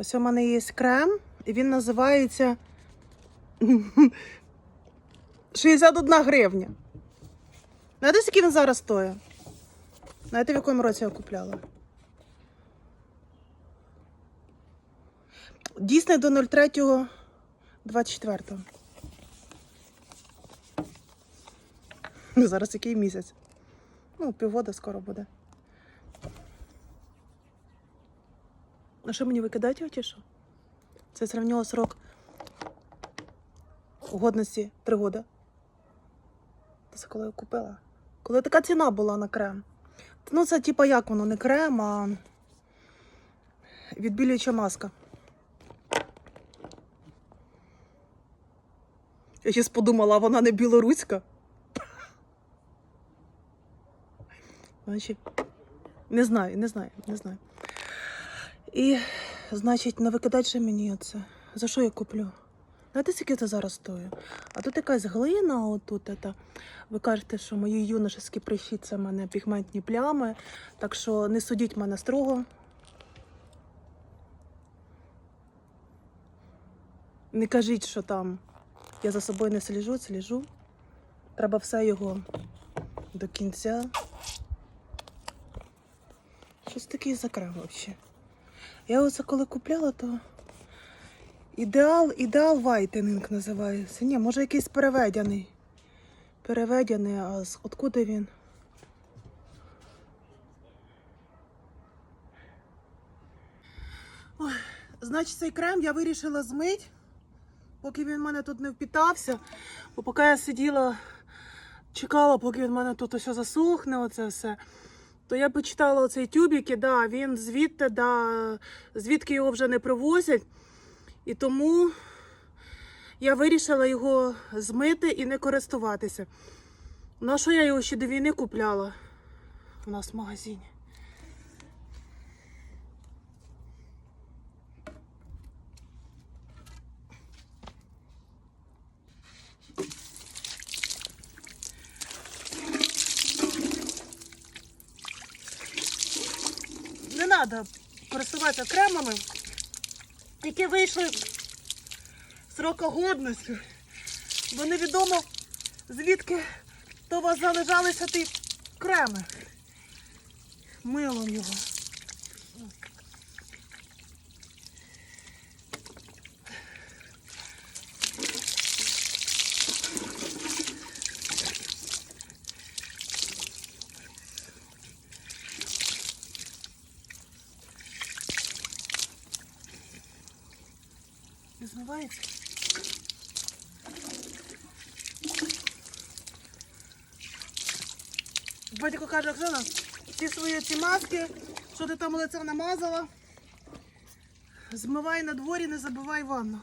Ось у мене є крем, і він називається 61 гривня. Знаєте, скільки він зараз стоїть? Знаєте, в якому році я купляла? Дійсний до 03 24. Зараз який місяць? Ну, півгода скоро буде. А що мені викидати його чи? Це сравняло срок годності 3 года. Це коли я купила. Коли така ціна була на крем. Ну, це типа як воно, не крем, а відбілююча маска. Я щось подумала, вона не білоруська. Значить, не знаю, не знаю, не знаю. І, значить, не викидати же мені оце. За що я куплю? Знаєте, скільки це зараз стоїть? А тут якась глина, отут. Это. Ви кажете, що мої юношеські прищі це в мене пігментні плями. Так що не судіть мене строго. Не кажіть, що там я за собою не сліжу, сліжу. Треба все його до кінця. Щось таке за крем взагалі. Я оце коли купляла, то ідеал, ідеал вайтенинг називається. Ні, може якийсь переведений. Переведений, а з откуди він? Значить, цей крем я вирішила змити, поки він в мене тут не впітався. Бо поки я сиділа, чекала, поки він в мене тут все засохне, оце все. То я почитала оцей тюбік, і да, він звідти, да, звідки його вже не привозять. І тому я вирішила його змити і не користуватися. На що я його ще до війни купляла у нас в магазині. Треба користуватися кремами, які вийшли срока годності. Бо невідомо звідки то у вас залежалися ті креми. Милом його. Не? Батько каже, Оксана, ті свої ці маски, що ти там лице намазала, змивай на дворі, не забивай ванну.